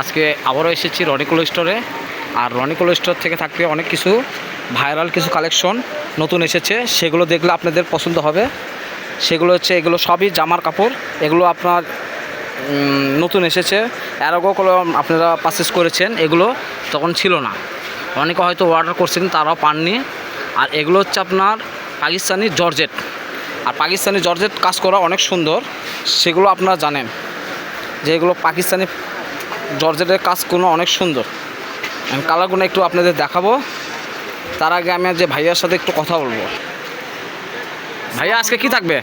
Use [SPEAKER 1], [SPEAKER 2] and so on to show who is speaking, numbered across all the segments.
[SPEAKER 1] আজকে আবারও এসেছি রনিকুল স্টোরে। আর রনিকুল স্টোর থেকে থাকবে অনেক কিছু ভাইরাল কিছু কালেকশন নতুন এসেছে। সেগুলো দেখলে আপনাদের পছন্দ হবে। সেগুলো হচ্ছে, এগুলো সবই জামার কাপড়। এগুলো আপনার নতুন এসেছে। এর আগেও আপনারা পারচেস করেছেন এগুলো, তখন ছিল না। অনেকে হয়তো অর্ডার করছেন, তারাও পাননি। আর এগুলো হচ্ছে আপনার পাকিস্তানি জর্জেট। আর পাকিস্তানি জর্জেট কাজ করা অনেক সুন্দর। সেগুলো আপনারা জানেন। যে এগুলো পাকিস্তানি জর্জেটের কাজ কোনো অনেক সুন্দর। আমি কালারগুলো একটু আপনাদের দেখাবো। তার আগে আমি যে ভাইয়ার সাথে একটু কথা বলব। ভাইয়া আজকে কি থাকবে?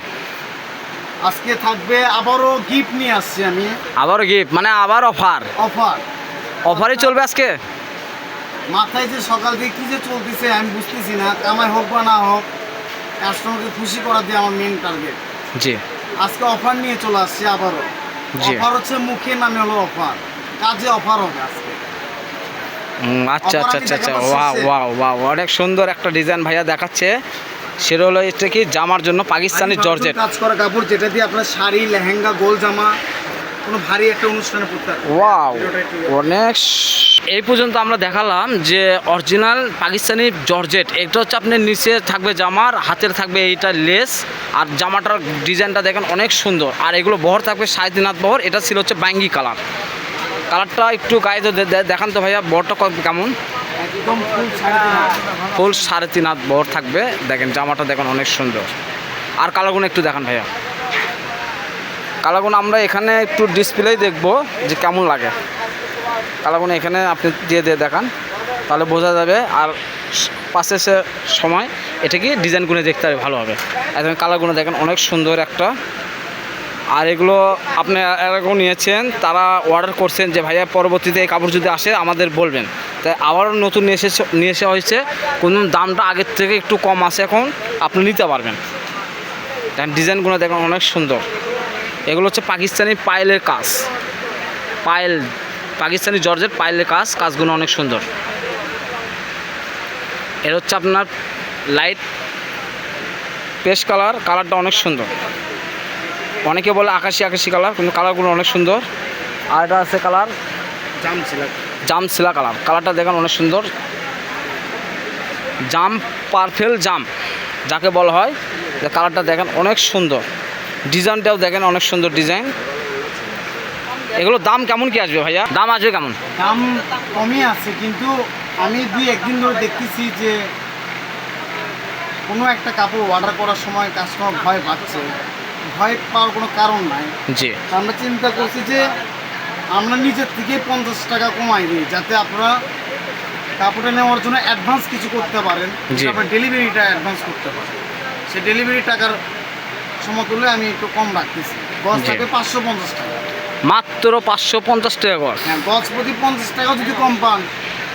[SPEAKER 2] আজকে থাকবে আবারও গিফট নিয়ে আসছি আমি।
[SPEAKER 1] আবারও গিফট মানে আবার অফার
[SPEAKER 2] অফার
[SPEAKER 1] অফারই চলবে আজকে?
[SPEAKER 2] মাথায় যে সকাল থেকে কি যে চলতেছে আমি বুঝতেছি না কামাই হোক বা না হোক কাস্টমারকে খুশি করা দিয়ে আমার মেন টার্গেট
[SPEAKER 1] জি।
[SPEAKER 2] আজকে অফার নিয়ে চলে আসছি আবারও। অফার হচ্ছে মুখে নামে হলো অফার। কাজে অফার হবে আজকে।
[SPEAKER 1] আচ্ছা আচ্ছা আচ্ছা আচ্ছা। ওয়া ওয়া ওয়া অনেক সুন্দর একটা ডিজাইন ভাইয়া দেখাচ্ছে। সেটা হলো এটা কি জামার জন্য পাকিস্তানি জর্জেট?
[SPEAKER 2] কাজ করা কাপড় যেটা দিয়ে আপনার শাড়ি লেহেঙ্গা গোল জামা কোনো ভারী একটা অনুষ্ঠানে পড়তে
[SPEAKER 1] ওয়াও অনেক এই পর্যন্ত আমরা দেখালাম যে অরিজিনাল পাকিস্তানি জর্জেট। এটা হচ্ছে আপনার নিচে থাকবে জামার হাতের থাকবে এইটা লেস আর জামাটার ডিজাইনটা দেখেন অনেক সুন্দর। আর এগুলো বহর থাকবে সাড়ে তিন হাত বহর এটা ছিল হচ্ছে ব্যাঙ্গি কালার। কালারটা একটু গায়ে তো দেখান তো ভাইয়া বহরটা ক- কেমন?
[SPEAKER 2] ফুল
[SPEAKER 1] ফুল সাড়ে তিন হাত বহর থাকবে। দেখেন জামাটা দেখেন অনেক সুন্দর। আর কালারগুলো একটু দেখান ভাইয়া। কালারগুলো আমরা এখানে একটু ডিসপ্লেই দেখব যে কেমন লাগে। কালারগুলো এখানে আপনি দিয়ে দিয়ে দেখান, তাহলে বোঝা যাবে। আর পাশে সে সময় এটা কি ডিজাইনগুলো দেখতে হবে, ভালো হবে। এখন কালারগুলো দেখেন, অনেক সুন্দর একটা। আর এগুলো আপনি এরকম নিয়েছেন, তারা অর্ডার করছেন যে, ভাইয়া, পরবর্তীতে এই কাপড় যদি আসে, আমাদের বলবেন। তাই আবারও নতুন নিয়ে এসেছে, নিয়ে এসে হয়েছে। কোন দামটা আগের থেকে একটু কম আছে এখন, আপনি নিতে পারবেন। দেখেন ডিজাইনগুলো দেখেন অনেক সুন্দর। এগুলো হচ্ছে পাকিস্তানি পায়েলের কাজ। পায়েল পাকিস্তানি জর্জের পায়েলের কাজ কাজগুলো অনেক সুন্দর। এর হচ্ছে আপনার লাইট পেস্ট কালার কালারটা অনেক সুন্দর। অনেকে বলে আকাশি আকাশি কালার কিন্তু কালারগুলো অনেক সুন্দর। আর এটা আছে কালার
[SPEAKER 2] জাম ছিল
[SPEAKER 1] জাম সিলা কালার কালারটা দেখেন অনেক সুন্দর। জাম পারফেল জাম যাকে বলা হয়। যে কালারটা দেখেন অনেক সুন্দর। ডিজাইনটাও দেখেন অনেক সুন্দর ডিজাইন। এগুলোর দাম কেমন কি আসবে ভাইয়া? দাম আসবে কেমন?
[SPEAKER 2] দাম কমই আছে কিন্তু আমি দুই একদিন ধরে দেখতেছি যে কোনো একটা কাপড় অর্ডার করার সময় কাস্টমার ভয় পাচ্ছে। ভয় পাওয়ার কোনো কারণ নাই।
[SPEAKER 1] জি।
[SPEAKER 2] আমরা চিন্তা করছি যে আমরা নিজের থেকে পঞ্চাশ টাকা কমাই দিই যাতে আপনারা কাপড়টা নেওয়ার জন্য অ্যাডভান্স কিছু করতে পারেন। তারপর ডেলিভারিটা অ্যাডভান্স করতে পারেন। সে ডেলিভারি টাকার সমতুল্য আমি একটু কম রাখতেছি। গজ থাকবে পাঁচশো পঞ্চাশ টাকা।
[SPEAKER 1] মাত্র পাঁচশো পঞ্চাশ টাকা কর
[SPEAKER 2] হ্যাঁ গজ প্রতি পঞ্চাশ টাকা যদি কম পান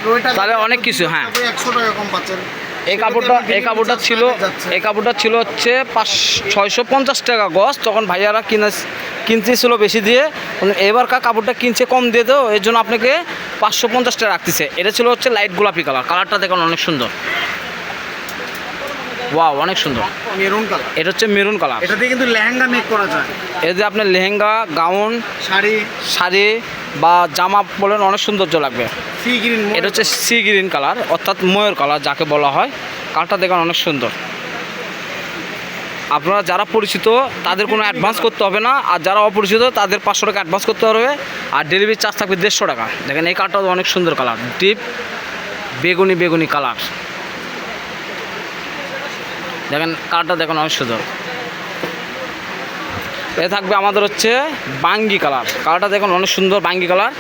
[SPEAKER 2] তো
[SPEAKER 1] তাহলে অনেক কিছু, হ্যাঁ।
[SPEAKER 2] একশো টাকা কম পাচ্ছেন।
[SPEAKER 1] এই কাপড়টা এই কাপড়টা ছিল এই কাপড়টা ছিল হচ্ছে পাঁচ ছয়শো পঞ্চাশ টাকা গজ তখন ভাইয়ারা কিনে কিনতেছিল বেশি দিয়ে। এবারকার কাপড়টা কিনছে কম দিয়ে দেও এর জন্য আপনাকে পাঁচশো পঞ্চাশ টাকা রাখতেছে। এটা ছিল হচ্ছে লাইট গোলাপি কালার কালারটা দেখুন অনেক সুন্দর। ওয়াও অনেক সুন্দর।
[SPEAKER 2] Maroon colour.
[SPEAKER 1] এটা হচ্ছে মেরুন কালার।
[SPEAKER 2] এটা দিয়ে কিন্তু লেহেঙ্গা মেক করা যায়।
[SPEAKER 1] এটা দিয়ে আপনার লেহেঙ্গা গাউন
[SPEAKER 2] শাড়ি।
[SPEAKER 1] শাড়ি বা জামা বলেন অনেক সৌন্দর্য লাগবে।
[SPEAKER 2] সি গ্রিন
[SPEAKER 1] এটা হচ্ছে সি গ্রিন কালার অর্থাৎ ময়ূর কালার যাকে বলা হয়। কালারটা দেখুন অনেক সুন্দর। আপনারা যারা পরিচিত তাদের কোনো অ্যাডভান্স করতে হবে না। আর যারা অপরিচিত তাদের পাঁচশো টাকা অ্যাডভান্স করতে হবে। আর ডেলিভারি চার্জ থাকবে দেড়শো টাকা। দেখেন এই কালারটাও অনেক সুন্দর কালার। ডিপ বেগুনি বেগুনি কালার। দেখেন কালারটা দেখেন অনেক সুন্দর। এ থাকবে আমাদের হচ্ছে বাঙ্গি কালার। কালারটা দেখুন অনেক সুন্দর বাঙ্গি কালার।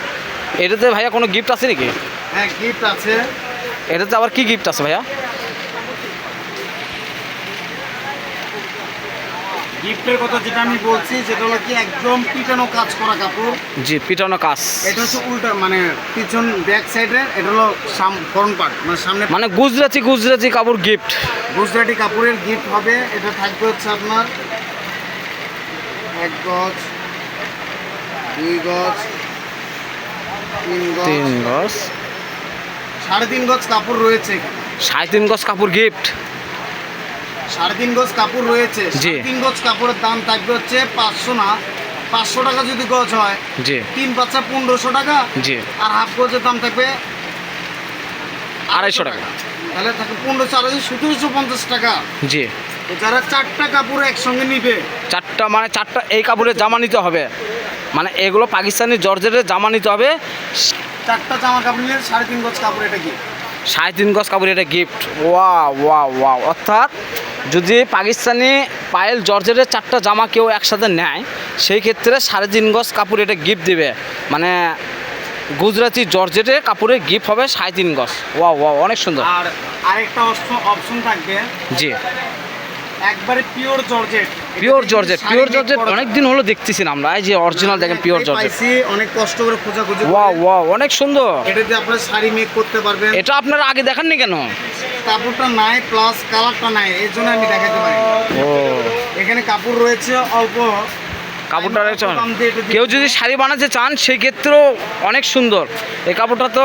[SPEAKER 1] এটাতে ভাইয়া কোনো গিফট আছে নাকি?
[SPEAKER 2] হ্যাঁ গিফট আছে।
[SPEAKER 1] এটাতে আবার কি গিফট আছে ভাইয়া?
[SPEAKER 2] গিফটের কথা যেটা আমি বলছি যেটা হলো কি একদম পিটানো কাজ করা কাপড়।
[SPEAKER 1] জি পিটানো কাজ।
[SPEAKER 2] এটা হচ্ছে উল্টা মানে পিছন ব্যাক সাইডে এটা হলো ফ্রন্ট পার্ট মানে সামনে
[SPEAKER 1] মানে গুজরাটি গুজরাটি কাপড় গিফট
[SPEAKER 2] গুজরাটি কাপড়ের গিফট হবে এটা থাকবে হচ্ছে আপনার এক গজ দুই গজ তিন গজ।
[SPEAKER 1] তিন গজ।
[SPEAKER 2] সাড়ে তিন গজ কাপড় রয়েছে
[SPEAKER 1] সাড়ে তিন গজ কাপড় গিফট
[SPEAKER 2] সাড়ে তিন গজ কাপড় রয়েছে। তিন গজ কাপড়ের দাম থাকবে হচ্ছে পাঁচশো না পাঁচশো টাকা যদি গজ হয়।
[SPEAKER 1] জি।
[SPEAKER 2] তিন পনেরোশো টাকা।
[SPEAKER 1] জি।
[SPEAKER 2] আর হাফ গজের দাম থাকবে
[SPEAKER 1] আড়াইশো টাকা।
[SPEAKER 2] তাহলে থাকবে পনেরোশো আড়াইশো সতেরোশো পঞ্চাশ টাকা।
[SPEAKER 1] জি।
[SPEAKER 2] তো যারা চারটা কাপড় একসঙ্গে নিবে
[SPEAKER 1] চারটা মানে চারটা এই কাপড়ের জামা নিতে হবে। মানে এগুলো পাকিস্তানি জর্জেটের জামা নিতে হবে।
[SPEAKER 2] চারটা জামা কাপড় নিলে সাড়ে তিন গজ কাপড় এটা কি
[SPEAKER 1] সাড়ে তিন গজ কাপড় এটা গিফট ওয়া ওয়া ওয়া অর্থাৎ যদি পাকিস্তানি পায়েল জর্জেটের চারটা জামা কেউ একসাথে নেয় সেই ক্ষেত্রে সাড়ে তিন গজ কাপড় এটা গিফট দেবে। মানে গুজরাটি জর্জেটের কাপড়ের গিফট হবে সাড়ে তিন গজ ওয়া ওয়া অনেক সুন্দর।
[SPEAKER 2] আর আরেকটা অপশন থাকবে।
[SPEAKER 1] জি।
[SPEAKER 2] একবারে pure georgette.
[SPEAKER 1] Pure georgette pure georgette অনেক দিন হলো দেখতেছি আমরা এই যে অরিজিনাল দেখেন পিওর জর্জেট।
[SPEAKER 2] পাইছি অনেক কষ্ট করে
[SPEAKER 1] সুন্দর।
[SPEAKER 2] এটা দিয়ে আপনারা শাড়ি মেক করতে পারবেন।
[SPEAKER 1] এটা আপনারা আগে দেখাননি কেন?
[SPEAKER 2] কাপড়টা নাই প্লাস কালারটা নাই এর জন্য আমি দেখাতে পারি।
[SPEAKER 1] ও।
[SPEAKER 2] এখানে কাপড় রয়েছে অল্প।
[SPEAKER 1] কাপড়টা রয়েছে। কেউ যদি শাড়ি বানাতে চান সেই ক্ষেত্রেও অনেক সুন্দর। এই কাপড়টা তো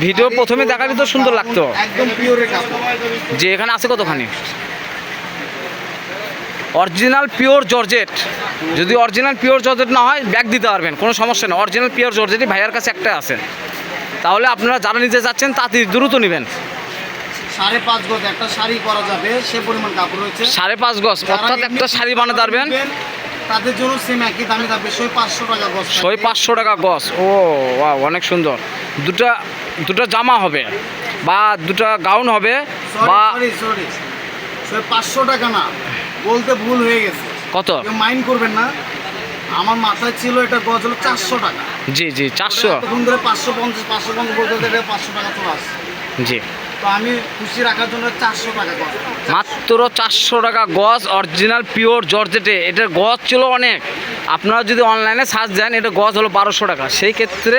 [SPEAKER 1] ভিডিও প্রথমে দেখালে তো সুন্দর লাগতো।
[SPEAKER 2] একদম পিওরের কাপড়।
[SPEAKER 1] যে এখানে আছে কতখানি? অরিজিনাল পিওর জর্জেট যদি অরিজিনাল পিওর জর্জেট না হয় ব্যাগ দিতে পারবেন কোনো সমস্যা নেই। অরিজিনাল পিওর জর্জেটই ভাইয়ার কাছে একটা আছে। তাহলে আপনারা যারা নিতে যাচ্ছেন তাড়াতাড়ি দ্রুত নেবেন।
[SPEAKER 2] সাড়ে পাঁচ গজ একটা শাড়ি করা যাবে সে পরিমাণ কাপড় রয়েছে।
[SPEAKER 1] সাড়ে পাঁচ গজ অর্থাৎ একটা শাড়ি বানাতে পারবেন।
[SPEAKER 2] তাদের জন্য সেম একই দামে থাকবে সই পাঁচশো টাকা গজ
[SPEAKER 1] ছয় পাঁচশো টাকা গজ। ও ওয়া অনেক সুন্দর। দুটা দুটো জামা হবে বা দুটা গাউন হবে বা
[SPEAKER 2] সরি সরি সই পাঁচশো টাকা না বলতে ভুল হয়ে গেছে।
[SPEAKER 1] কত?
[SPEAKER 2] মাইন্ড করবেন না। আমার মাথায় ছিল এটা গজ হলো চারশো টাকা।
[SPEAKER 1] জি জি চারশো।
[SPEAKER 2] তখন ধরে পাঁচশো পঞ্চাশ পাঁচশো পঞ্চাশ বলতে পাঁচশো টাকা চলে আসছে
[SPEAKER 1] জি।
[SPEAKER 2] আমি খুশি চারশো টাকা গজ।
[SPEAKER 1] মাত্র চারশো টাকা গজ অরিজিনাল পিওর জর্জেটে এটার গজ ছিল অনেক। আপনারা যদি অনলাইনে সার্চ দেন, এটা গজ হলো বারোশো টাকা। সেই ক্ষেত্রে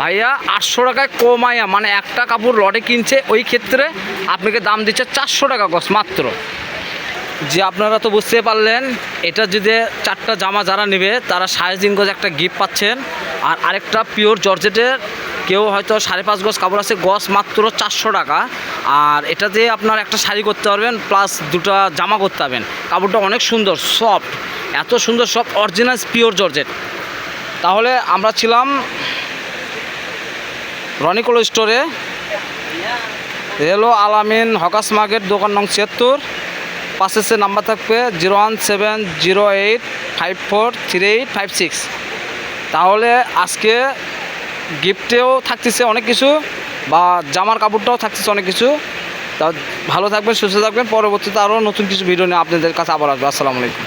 [SPEAKER 1] ভাইয়া আটশো টাকায় কমাইয়া মানে একটা কাপড় লটে কিনছে, ওই ক্ষেত্রে আপনাকে দাম দিচ্ছে চারশো টাকা গজ মাত্র। যে আপনারা তো বুঝতে পারলেন, এটা যদি চারটা জামা যারা নেবে, তারা সাড়ে তিন গজ একটা গিফট পাচ্ছেন। আর আরেকটা পিওর জর্জেটের কেউ হয়তো সাড়ে পাঁচ গজ কাপড় আছে, গজ মাত্র চারশো টাকা। আর এটা দিয়ে আপনার একটা শাড়ি করতে পারবেন প্লাস দুটো জামা করতে পারবেন। কাপড়টা অনেক সুন্দর সফট এত সুন্দর সফট অরিজিনাল পিওর জর্জেট তাহলে আমরা ছিলাম রনিকোলো স্টোরে রেলো আলামিন হকাস মার্কেট দোকান নং ছিয়াত্তর। পাশে সে নাম্বার থাকবে zero one seven zero eight five four three eight five six তাহলে আজকে গিফটেও থাকতেছে অনেক কিছু বা জামার কাপড়টাও থাকতেছে অনেক কিছু। তা ভালো থাকবেন, সুস্থ থাকবেন। পরবর্তীতে আরও নতুন কিছু ভিডিও নিয়ে আপনাদের কাছে আবার আসবে। আসসালামু আলাইকুম।